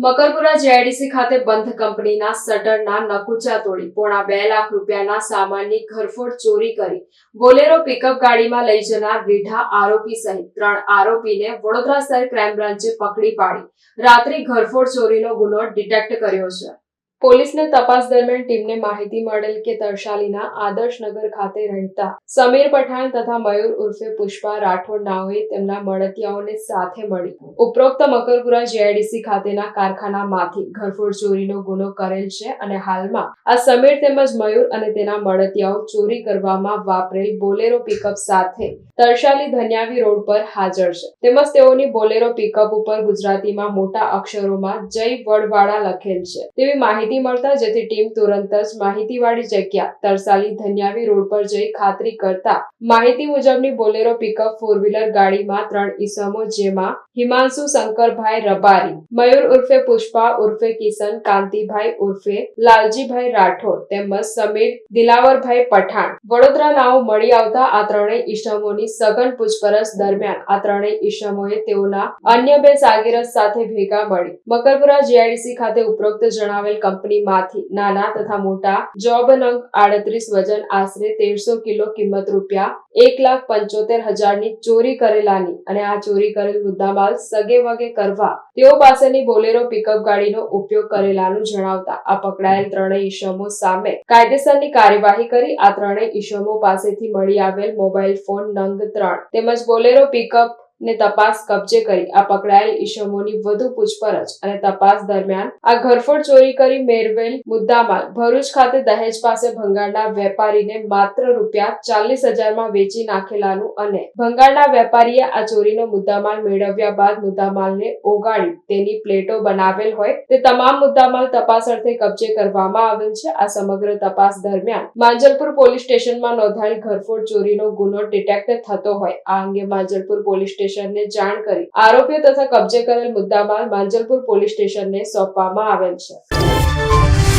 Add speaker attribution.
Speaker 1: Makarpura JIDC ખાતે બંધ કંપનીના શટરના નકુચા તોડી પોણા બે લાખ રૂપિયાના સામાનની ઘરફોડ ચોરી કરી. બોલેરો પિકઅપ ગાડીમાં લઈ જનાર રીઢા આરોપી સહિત ત્રણ આરોપીને વડોદરા શહેર ક્રાઇમ બ્રાન્ચે પકડી પાડી. રાત્રિ ઘરફોડ ચોરીનો ગુનો ડિટેક્ટ કર્યો છે. પોલીસને તપાસ દરમિયાન ટીમને માહિતી મળેલ કે તરશાલીના આદર્શનગર ખાતે રહેતા સમીર પઠાણ તથા મયુર ઉર્ફે પુષ્પા રાઠોડ નાઓએ તેમના મળતિયાઓને સાથે મળી ઉપરોક્ત મકરપુરા જીઆઈડીસી ખાતેના કારખાનામાંથી ઘરફોડ ચોરીનો ગુનો કરેલ છે અને હાલમાં આ સમીર તેમજ મયુર અને તેના મળતિયાઓ ચોરી કરવામાં વાપરેલ બોલેરો પિકઅપ સાથે તરસાલી ધન્યાવી રોડ પર હાજર છે. તેમજ તેઓની બોલેરો પિકઅપ ઉપર ગુજરાતીમાં મોટા અક્ષરોમાં જય વડવાળા લખેલ છે. તેવી માહિતી મળતા જેથી ટીમ તુરંત જ માહિતીવાળી જગ્યા તરસાલી ધન્યાવી રોડ પર જઈ ખાતરી કરતા માહિતી મુજબની બોલેરો પિકઅપ ફોર વ્હીલર ગાડીમાં ત્રણ ઈસમો, જેમાં હિમાંશુ, શંકરભાઈ રબારી, મયુર ઉર્ફે પુષ્પા, ઉર્ફે કિશન, કાંતિભાઈ ઉર્ફે લાલજીભાઈ રાઠોડ તેમજ સમીર દિલાવરભાઈ પઠાણ. વડોદરા નાઓ મળી આવતા આ ત્રણેય ઈસમોની સઘન પૂછપરછ દરમિયાન આ ત્રણેય ઈસમોએ તેઓના અન્ય બે સાગીરસ સાથે ભેગા મળી. મકરપુરા જીઆઈડીસી ખાતે ઉપરોક્ત જણાવેલ કંપનીમાંથી નાના તથા મોટા જોબ નંગ આડત્રીસ વજન આશરે તેરસો કિલો કિંમત રૂપિયા એક લાખ પંચોતેર હજારની ચોરી કરેલાની અને આ ચોરી કરેલ મુદ્દામાલ સગે વગે કરવા તેઓ પાસેની બોલેરો પિકઅપ ગાડીનો ઉપયોગ કરેલાનું જણાવતા આ પકડાયેલ ત્રણેય ઈસમો સામે કાયદેસરની કાર્યવાહી કરી આ ત્રણેય ઈસમો પાસેથી મળી આવેલ મોબાઈલ ફોન નંગ ત્રણ તેમજ બોલેરો પિકઅપ ને તપાસ કબજે કરી. આ પકડાયેલ ઈસમોની વધુ પૂછપરછ અને તપાસ દરમિયાન આ ઘરફોડ ચોરી કરી મેળવેલ મુદ્દામાલ ભરૂચ ખાતે દહેજ પાસે ભંગાળના વેપારીને માત્ર રૂપિયા ચાલીસ હજારમાં વેચી નાખેલાનું અને ભંગાળના વેપારીએ આ ચોરીનો મુદ્દામાલ મેળવ્યા બાદ મુદ્દામાલને ઓગાળી તેની પ્લેટો બનાવેલ હોય તે તમામ મુદ્દામાલ તપાસ અર્થે કબજે કરવામાં આવેલ છે. આ સમગ્ર તપાસ દરમિયાન માંજલપુર પોલીસ સ્ટેશનમાં નોંધાયેલ ઘરફોડ ચોરીનો ગુનો ડિટેક્ટ થતો હોય. આ અંગે માંજલપુર પોલીસ સ્ટેશનને જાણ કરી આરોપીઓ તથા કબજે કરેલ મુદ્દામાલ માંજલપુર પોલીસ સ્ટેશનને સોંપવામાં આવેલ છે.